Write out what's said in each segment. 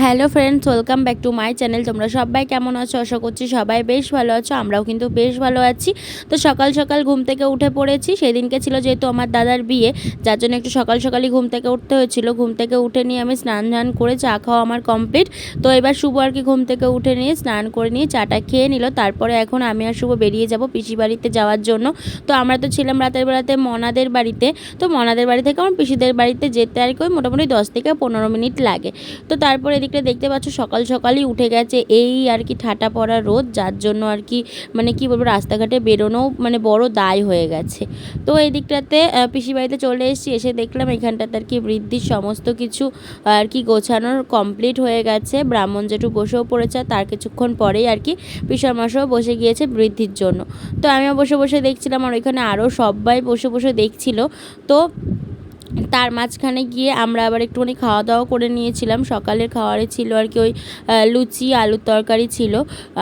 Hello friends, welcome back to my channel. তোমরা সবাই কেমন আছো? আশা করছি সবাই বেশ ভালো আছো, আমরাও কিন্তু বেশ ভালো আছি। তো সকাল সকাল ঘুম থেকে উঠে পড়েছি। সেদিনকে ছিল যেহেতু আমার দাদার বিয়ে, যার জন্য একটু সকাল সকালই ঘুম থেকে উঠতে হয়েছিল। ঘুম থেকে উঠে নিয়ে আমি স্নান ধান করে চা খাওয়া আমার কমপ্লিট। তো এবার শুভ আর কি ঘুম থেকে উঠে নিয়ে স্নান করে নিয়ে চাটা খেয়ে নিল। তারপরে এখন আমি আর শুভ বেরিয়ে যাব পিসি বাড়িতে যাওয়ার জন্য। তো আমরা তো ছিলাম রাতের বেলাতে মনাদের বাড়িতে। তো মনাদের বাড়ি থেকে আমার পিসিদের বাড়িতে যেতে আর কি মোটামুটি দশ থেকে পনেরো মিনিট লাগে। তো তারপরে এদিকটা দেখতে পাচ্ছ, সকাল সকালই উঠে গেছে এই আর কি ঠাটা পড়া রোদ, যার জন্য আর কি মানে কি বলব, রাস্তাঘাটে বেরোনোও মানে বড় দায় হয়ে গেছে। তো এই দিকটাতে পিসি বাড়িতে চলে এসেছি, এসে দেখলাম এখানটাতে আর কি বৃদ্ধির সমস্ত কিছু আর কি গোছানোর কমপ্লিট হয়ে গেছে। ব্রাহ্মণ জেঠু বসেও পড়েছে তার কিছুক্ষণ পরেই আর কি পিসার বসে গিয়েছে বৃদ্ধির জন্য। তো আমিও বসে বসে দেখছিলাম, আর ওইখানে আরও সবাই বসে বসে দেখছিল। তো তার মাঝখানে গিয়ে আমরা আবার একটুখানি খাওয়া দাওয়া করে নিয়েছিলাম। সকালের খাওয়ারে ছিল আর কি ওই লুচি, আলুর তরকারি ছিল।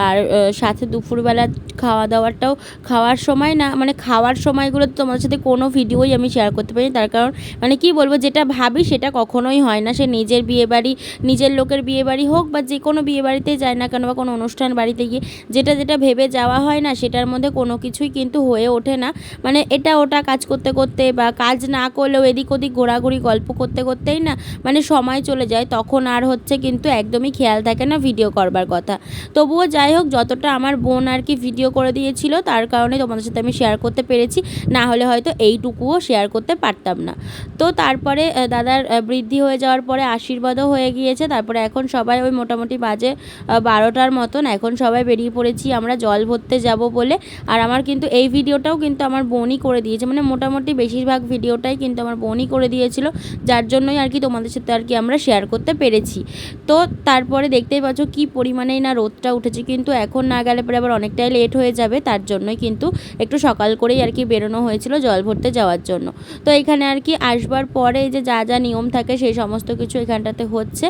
আর সাথে দুপুরবেলা খাওয়া দাওয়াটাও খাওয়ার সময় না মানে খাওয়ার সময়গুলো তোমাদের সাথে কোনো ভিডিওই আমি শেয়ার করতে পারি তার কারণ মানে কি বলব, যেটা ভাবি সেটা কখনোই হয় না। সে নিজের বিয়ে বাড়ি নিজের লোকের বিয়ে বাড়ি হোক বা যে কোনো বিয়ে বাড়িতে যায় না কেন বা কোনো অনুষ্ঠান বাড়িতে গিয়ে যেটা যেটা ভেবে যাওয়া হয় না, সেটার মধ্যে কোনো কিছুই কিন্তু হয়ে ওঠে না। মানে এটা ওটা কাজ করতে করতে বা কাজ না করলেও এদিক ওদিক ঘোরাঘুরি গল্প করতে করতেই না মানে সময় চলে যায়, তখন আর হচ্ছে কিন্তু একদমই খেয়াল থাকে না ভিডিও করবার কথা। তবুও যাই হোক, যতটা আমার বোন আর কি ভিডিও করে দিয়েছিল, তার কারণে তোমাদের সাথে আমি শেয়ার করতে পেরেছি। না হলে হয়তো এইটুকুও শেয়ার করতে পারতাম না। তো তারপরে দাদার বৃদ্ধি হয়ে যাওয়ার পরে আশীর্বাদও হয়ে গিয়েছে। তারপরে এখন সবাই ওই মোটামুটি বাজে বারোটার মতন। এখন সবাই বেরিয়ে পড়েছি, আমরা জল ভরতে যাব বলে। আর আমার কিন্তু এই ভিডিওটাও কিন্তু আমার বোনই করে দিয়েছে। মানে মোটামুটি বেশিরভাগ ভিডিওটাই কিন্তু আমার বোনই করে দিয়েছিল, যার জন্যই আর কি তোমাদের সাথে আর কি আমরা শেয়ার করতে পেরেছি। তো তারপরে দেখতেই পাচ্ছ কি পরিমাণেই না রোদটা উঠেছে, কিন্তু এখন না গেলে পরে আবার অনেকটাই লেট হয়ে যাবে, তার জন্যই কিন্তু একটু সকাল করেই আর কি বেরোনো হয়েছিল জল ভরতে যাওয়ার জন্য। তো এখানে আর কি আসবার পরে যে যা যা নিয়ম থাকে সেই সমস্ত কিছু এখানটাতে হচ্ছে।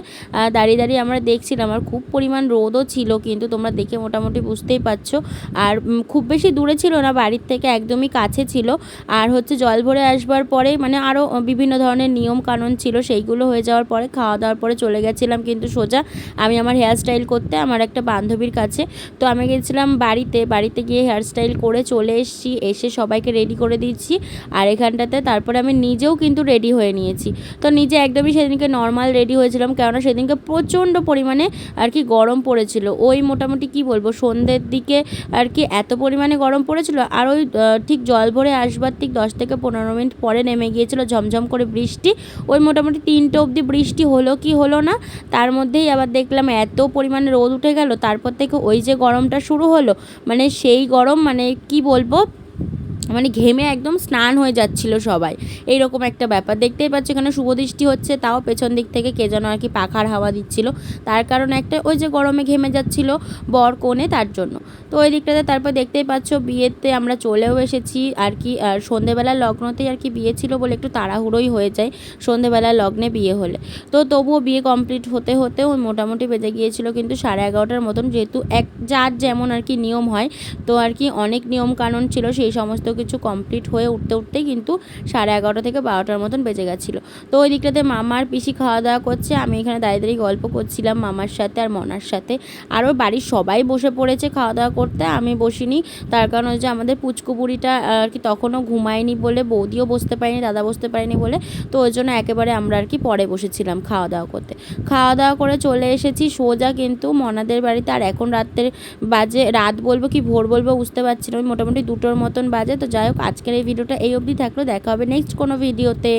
দাঁড়িয়ে দাঁড়িয়ে আমরা দেখছিলাম আর খুব পরিমাণ রোদও ছিল, কিন্তু তোমরা দেখে মোটামুটি বুঝতেই পারছ। আর খুব বেশি দূরে ছিল না, বাড়ির থেকে একদমই কাছে ছিল। আর হচ্ছে জল ভরে আসবার পরে মানে আরও বিভিন্ন ধরনের নিয়ম কানুন ছিল, সেইগুলো হয়ে যাওয়ার পরে খাওয়া দাওয়ার পরে চলে গেছিলাম কিন্তু সোজা। আমি আমার হেয়ার স্টাইল করতে আমার একটা বান্ধবীর কাছে। তো আমি গেছিলাম বাড়িতে বাড়িতে গিয়ে হেয়ার স্টাইল করে চলে এসেছি, এসে সবাইকে রেডি করে দিচ্ছি। আর এখানটাতে তারপরে আমি নিজেও কিন্তু রেডি হয়ে নিয়েছি। তো নিজে একদমই সেদিনকে নর্মাল রেডি হয়েছিলাম, কেননা সেদিনকে প্রচণ্ড পরিমাণে আর কি গরম পড়েছিল। ওই মোটামুটি কি বলব, সন্ধ্যের দিকে আর কি এত পরিমাণে গরম পড়েছিল। আর ওই ঠিক জল ভরে আসবার ঠিক দশ থেকে পনেরো মিনিট পরে নেমে গিয়েছিল ঝমঝম করে বৃষ্টি। ওই মোটামুটি তিনটে অবধি বৃষ্টি হলো কি হলো না, তার মধ্যেই আবার দেখলাম এত পরিমাণে রোদ উঠে গেল। তারপর থেকে ওই যে গরমটা শুরু হলো মানে সেই গরম মানে কি বলব মানে ঘেমে একদম স্নান হয়ে যাচ্ছিল সবাই। এইরকম একটা ব্যাপার। দেখতেই পাচ্ছি এখানে শুভদৃষ্টি হচ্ছে, তাও পেছন দিক থেকে কে যেন আর কি পাখার হাওয়া দিচ্ছিল। তার কারণে একটা ওই যে গরমে ঘেমে যাচ্ছিল বর কোণে তার জন্য। তো ওই দিকটাতে তারপর দেখতেই পাচ্ছ বিয়েতে আমরা চলেও এসেছি। আর কি আর সন্ধেবেলার লগ্নতেই আর কি বিয়ে ছিল বলে একটু তাড়াহুড়োই হয়ে যায় সন্ধেবেলার লগ্নে বিয়ে হলে। তো তবুও বিয়ে কমপ্লিট হতে হতে ওই মোটামুটি বেজে গিয়েছিল কিন্তু সাড়ে এগারোটার মতন যেহেতু এক, যার যেমন আর কি নিয়ম হয়, তো আর কি অনেক নিয়ম কানুন ছিল সেই সমস্ত কিছু কমপ্লিট হয়ে উঠতে উঠতেই কিন্তু সাড়ে এগারোটা থেকে বারোটার মতন বেজে গেছিল। তো ওই দিকটাতে মামার পিসি খাওয়া দাওয়া করছে, আমি এখানে দাঁড়িয়ে দাঁড়িয়ে গল্প করছিলাম মামার সাথে আর মনার সাথে। আর ওর বাড়ির সবাই বসে পড়েছে খাওয়া দাওয়া করতে, আমি বসিনি। তার কারণ হচ্ছে আমাদের পুচকুপুরিটা আর কি তখনও ঘুমায়নি বলে, বৌদিও বসতে পারিনি, দাদা বসতে পারিনি বলে। তো ওই জন্য একেবারে আমরা আর কি পরে বসেছিলাম খাওয়া দাওয়া করতে। খাওয়া দাওয়া করে চলে এসেছি, সোজা কিন্তু মনাদের বাড়িতে। আর এখন রাত্রের বাজে, রাত বলব কি ভোর বলব বুঝতে পারছি না, ওই মোটামুটি দুটোর মতন বাজে। তো যাই হোক আজকের এই ভিডিওটা এই অবধি থাকল। দেখা হবে নেক্সট কোনো ভিডিওতে